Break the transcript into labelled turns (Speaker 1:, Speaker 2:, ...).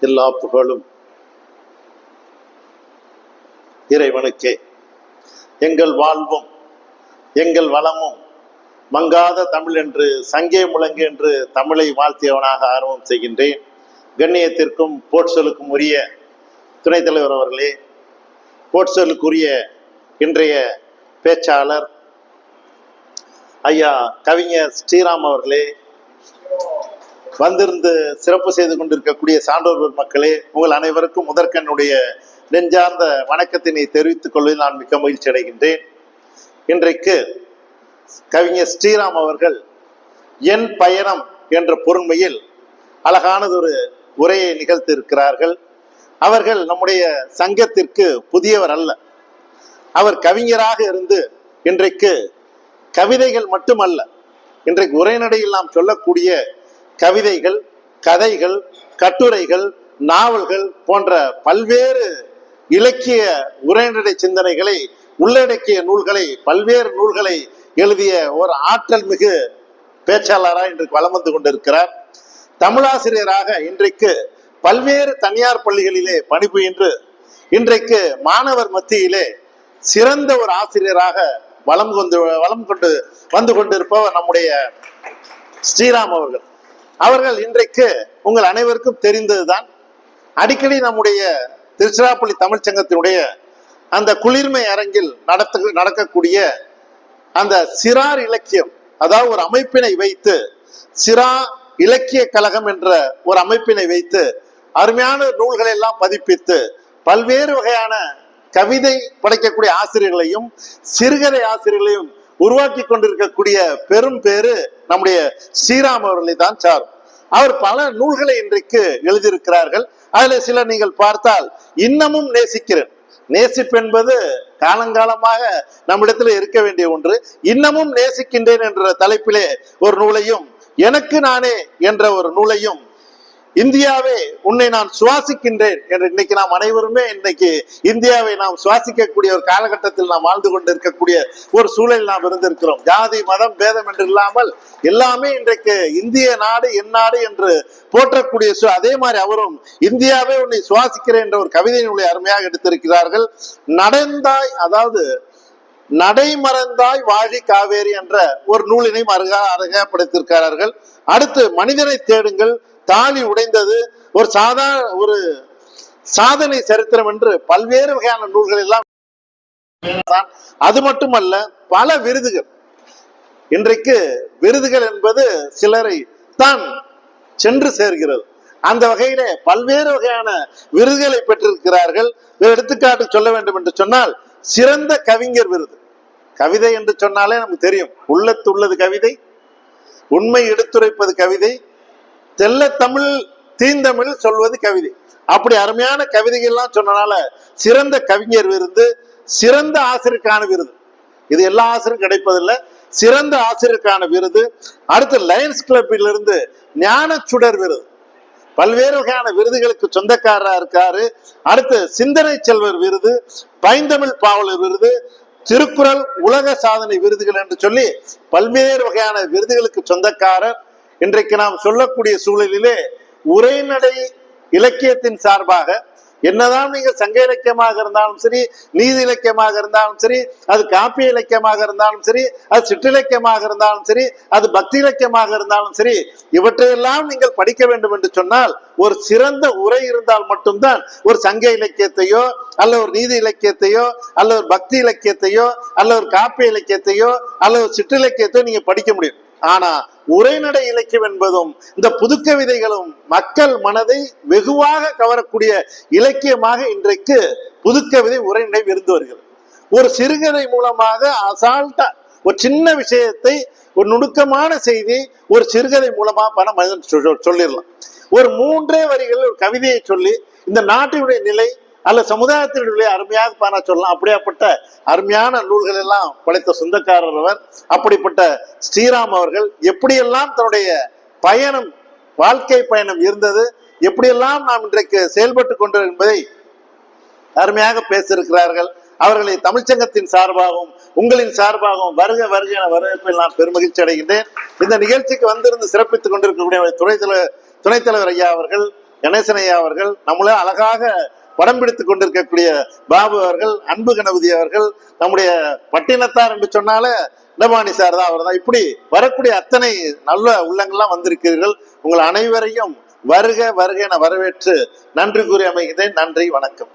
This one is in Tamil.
Speaker 1: எல்லா புகழும் இறைவனுக்கே. எங்கள் வாழ்வும் எங்கள் வளமும் மங்காத தமிழ் என்று சங்கே முழங்கு என்று தமிழை வாழ்த்தியவனாக ஆர்வம் செய்கின்றேன். கண்ணியத்திற்கும் போட்சலுக்கும் உரிய துணைத் தலைவர் அவர்களே போட்சலுக்குரிய இன்றைய பேச்சாளர் ஐயா கவிஞர் ஸ்ரீராம் அவர்களே வந்திருந்து சிறப்பு செய்து கொண்டிருக்கக்கூடிய சான்றோர் மக்களே உங்கள் அனைவருக்கும் முதற்கண்ணுடைய நெஞ்சார்ந்த வணக்கத்தினை தெரிவித்துக் கொள்வதில் நான் மிக்க மகிழ்ச்சி அடைகின்றேன். இன்றைக்கு கவிஞர் ஸ்ரீராம் அவர்கள் என் பயணம் என்ற பொறுமையில் அழகானதொரு உரையை நிகழ்த்தி இருக்கிறார்கள் அவர்கள் நம்முடைய சங்கத்திற்கு புதியவர் அல்ல. அவர் கவிஞராக இருந்து இன்றைக்கு கவிதைகள் மட்டுமல்ல இன்றைக்கு உரைநடையில் நாம் சொல்லக்கூடிய கவிதைகள் கதைகள் கட்டுரைகள் நாவல்கள் போன்ற பல்வேறு இலக்கிய உரைநடை சிந்தனைகளை உள்ளடக்கிய நூல்களை பல்வேறு நூல்களை எழுதிய ஒரு ஆற்றல் மிகு பேச்சாளராக இன்றைக்கு வலம் வந்து கொண்டிருக்கிறார். தமிழாசிரியராக இன்றைக்கு பல்வேறு தனியார் பள்ளிகளிலே பணிபுரின்று இன்றைக்கு மாணவர் மத்தியிலே சிறந்த ஒரு ஆசிரியராக வளம் கொண்டு வளம் கொண்டு வந்து கொண்டிருப்பவர் நம்முடைய ஸ்ரீராம் அவர்கள். அவர்கள் இன்றைக்கு உங்கள் அனைவருக்கும் தெரிந்ததுதான். அடிக்கடி நம்முடைய திருச்சிராப்பள்ளி தமிழ்ச்சங்கத்தினுடைய அந்த குளிர்மை அரங்கில் நடத்த நடக்கக்கூடிய அந்த சிறார் இலக்கியம் அதாவது ஒரு அமைப்பினை வைத்து சிறா இலக்கிய கழகம் என்ற ஒரு அமைப்பினை வைத்து அருமையான நூல்களை எல்லாம் பதிப்பித்து பல்வேறு வகையான கவிதை படைக்கக்கூடிய ஆசிரியர்களையும் சிறுகதை ஆசிரியர்களையும் உருவாக்கி கொண்டிருக்கக்கூடிய பெரும் பேரு நம்முடைய ஸ்ரீராம் அவர்களை தான் சாரும் அவர் பல நூல்களை இன்றைக்கு எழுதியிருக்கிறார்கள். அதில் சில நீங்கள் பார்த்தால் இன்னமும் நேசிக்கிறேன். நேசிப்பு என்பது காலங்காலமாக நம்மிடத்தில் இருக்க வேண்டிய ஒன்று. இன்னமும் நேசிக்கின்றேன் என்ற தலைப்பிலே ஒரு நூலையும் எனக்கு நானே என்ற ஒரு நூலையும் இந்தியாவே உன்னை நான் சுவாசிக்கின்றேன் என்று இன்னைக்கு நாம் அனைவருமே இன்னைக்கு இந்தியாவை நாம் சுவாசிக்கக்கூடிய ஒரு காலகட்டத்தில் நாம் வாழ்ந்து கொண்டிருக்கக்கூடிய ஒரு சூழலில் நாம் இருந்திருக்கிறோம். ஜாதி மதம் பேதம் என்று இல்லாமல் எல்லாமே இன்றைக்கு இந்திய நாடு என் நாடு என்று போற்றக்கூடிய அதே மாதிரி அவரும் இந்தியாவே உன்னை சுவாசிக்கிறேன் என்ற ஒரு கவிதை நூலை அருமையாக எடுத்திருக்கிறார்கள். நடந்தாய் அதாவது நடைமறந்தாய் வாழி காவேரி என்ற ஒரு நூலினையும் அருகா அருகப்படுத்தியிருக்கிறார்கள் அடுத்து மனிதனை தேடுங்கள் தாலி உடைந்தது ஒரு சாதாரண ஒரு சாதனை சரித்திரம் என்று பல்வேறு வகையான நூல்கள் எல்லாம் அது மட்டுமல்ல பல விருதுகள். இன்றைக்கு விருதுகள் என்பது சிலரை தான் சென்று சேர்கிறது. அந்த வகையில பல்வேறு வகையான விருதுகளை பெற்றிருக்கிறார்கள். எடுத்துக்காட்டு சொல்ல வேண்டும் என்று சொன்னால் சிறந்த கவிஞர் விருது. கவிதை என்று சொன்னாலே நமக்கு தெரியும். உள்ளத்துள்ளது கவிதை உண்மை எடுத்துரைப்பது கவிதை தெல்ல தமிழ் தீந்தமிழ் சொல்வது கவிதை. அப்படி அருமையான கவிதைகள்லாம் சொன்னனால சிறந்த கவிஞர் விருது சிறந்த ஆசிரியருக்கான விருது. இது எல்லா ஆசிரியரும் கிடைப்பதில்லை சிறந்த ஆசிரியருக்கான விருது. அடுத்து லயன்ஸ் கிளப்பிலிருந்து ஞான சுடர் விருது. பல்வேறு வகையான விருதுகளுக்கு சொந்தக்காரரா இருக்காரு. அடுத்து சிந்தனை செல்வர் விருது பைந்தமிழ் பாவலர் விருது திருக்குறள் உலக சாதனை விருதுகள் என்று சொல்லி பல்வேறு வகையான விருதுகளுக்கு சொந்தக்காரர் இன்றைக்கு நாம் சொல்லக்கூடிய சூழலிலே உரைநடை இலக்கியத்தின் சார்பாக என்னதான் நீங்கள் சங்க இலக்கியமாக இருந்தாலும் சரி நீதி இலக்கியமாக இருந்தாலும் சரி அது காப்பிய இலக்கியமாக இருந்தாலும் சரி அது சிற்றிலக்கியமாக இருந்தாலும் சரி அது பக்தி இலக்கியமாக இருந்தாலும் சரி இவற்றையெல்லாம் நீங்கள் படிக்க வேண்டும் என்று சொன்னால் ஒரு சிறந்த உரை இருந்தால் மட்டும்தான் ஒரு சங்க இலக்கியத்தையோ அல்ல ஒரு நீதி இலக்கியத்தையோ அல்ல ஒரு பக்தி இலக்கியத்தையோ அல்ல ஒரு காப்பிய இலக்கியத்தையோ அல்ல ஒரு சிற்றிலக்கியத்தையோ நீங்க படிக்க முடியும். ஆனா உரைநடை இலக்கியம் என்பதும் இந்த புதுக்கவிதைகளும் மக்கள் மனதை வெகுவாக கவரக்கூடிய இலக்கியமாக இன்றைக்கு புதுக்கவிதை உரைநடை விருந்து வருகிறது. ஒரு சிறுகதை மூலமாக அசால்ட்டா ஒரு சின்ன விஷயத்தை ஒரு நுணுக்கமான செய்தி ஒரு சிறுகதை மூலமா பண மனிதன் சொல்லிடலாம். ஒரு மூன்றே வரிகளில் ஒரு கவிதையை சொல்லி இந்த நாட்டினுடைய நிலை அல்ல சமுதாயத்தினுடைய அருமையாக பானா சொல்லலாம். அப்படியாப்பட்ட அருமையான நூல்கள் எல்லாம் படைத்த சொந்தக்காரர் அவர் அப்படிப்பட்ட ஸ்ரீராம் அவர்கள். எப்படியெல்லாம் தன்னுடைய பயணம் வாழ்க்கை பயணம் இருந்தது எப்படியெல்லாம் நாம் இன்றைக்கு செயல்பட்டு கொண்டோம் என்பதை அருமையாக பேசியிருக்கிறார்கள். அவர்களை தமிழ்ச்சங்கத்தின் சார்பாகவும் உங்களின் சார்பாகவும் வருக வருக என வரவேற்பில் நான் பெருமகிழ்ச்சி அடைகின்றேன். இந்த நிகழ்ச்சிக்கு வந்திருந்து சிறப்பித்துக் கொண்டிருக்கக்கூடிய துணைத் தலைவர் துணைத் தலைவர் ஐயா அவர்கள் கணேசன் ஐயா அவர்கள் நம்மளே அழகாக படம் பிடித்துக் கொண்டிருக்கக்கூடிய பாபு அவர்கள் அன்பு கணபதி அவர்கள் நம்முடைய பட்டினத்தார் என்று சொன்னாலே இடமாணி சார் தான் அவர் தான் இப்படி வரக்கூடிய அத்தனை நல்ல உள்ளங்கள்லாம் வந்திருக்கிறீர்கள். உங்கள் அனைவரையும் வருக வருக என வரவேற்று நன்றி கூறி அமைகிறேன். நன்றி வணக்கம்.